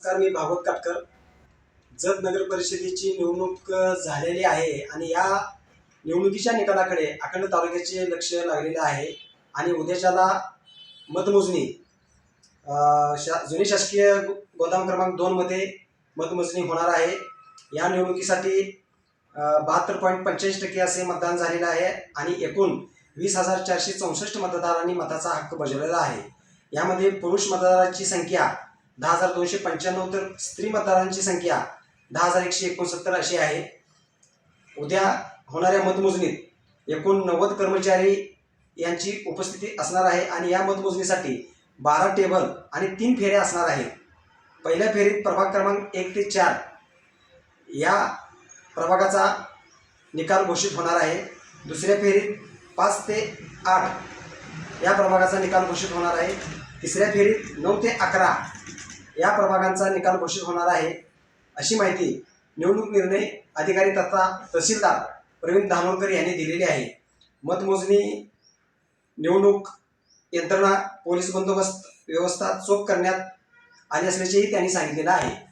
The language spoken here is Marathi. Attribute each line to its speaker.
Speaker 1: नमस्कार मी भागवत काटकर जत नगर परिषदेची निवडणूक झालेली आहे आणि या निवडणुकीच्या निकालाकडे अखंड तालुक्याचे लक्ष लागलेले आहे आणि उद्याच्याला मतमोजणी शा जुने शासकीय गो- गोदाम क्रमांक दोनमध्ये मतमोजणी होणार आहे. या निवडणुकीसाठी बहात्तर पॉईंट पंच्याऐंशी टक्के असे मतदान झालेलं आहे आणि एकूण वीस हजार चारशे चौसष्ट मतदारांनी मताचा हक्क बजावलेला आहे. यामध्ये पुरुष मतदारांची संख्या दहा हजार दोनशे पंच्याण्णव तर स्त्री मतदारांची संख्या दहा हजार एकशे एकोणसत्तर अशी आहे. उद्या होणाऱ्या मतमोजणीत एकूण नव्वद कर्मचारी यांची उपस्थिती असणार आहे आणि या मतमोजणीसाठी बारा टेबल आणि तीन फेऱ्या असणार आहेत. पहिल्या फेरीत प्रभाग क्रमांक एक ते चार या प्रभागाचा निकाल घोषित होणार आहे. दुसऱ्या फेरीत पाच ते आठ या प्रभागाचा निकाल घोषित होणार आहे. तिसऱ्या फेरीत नऊ ते अकरा या प्रभागांचा निकाल घोषित होणार आहे अशी माहिती निवडणूक निर्णय अधिकारी तथा तहसीलदार प्रवीण धानोरकर यांनी दिलेली आहे. मतमोजणी निवडणूक यंत्रणा पोलीस बंदोबस्त व्यवस्था चोख करण्यात आली असल्याचेही त्यांनी सांगितलेलं आहे.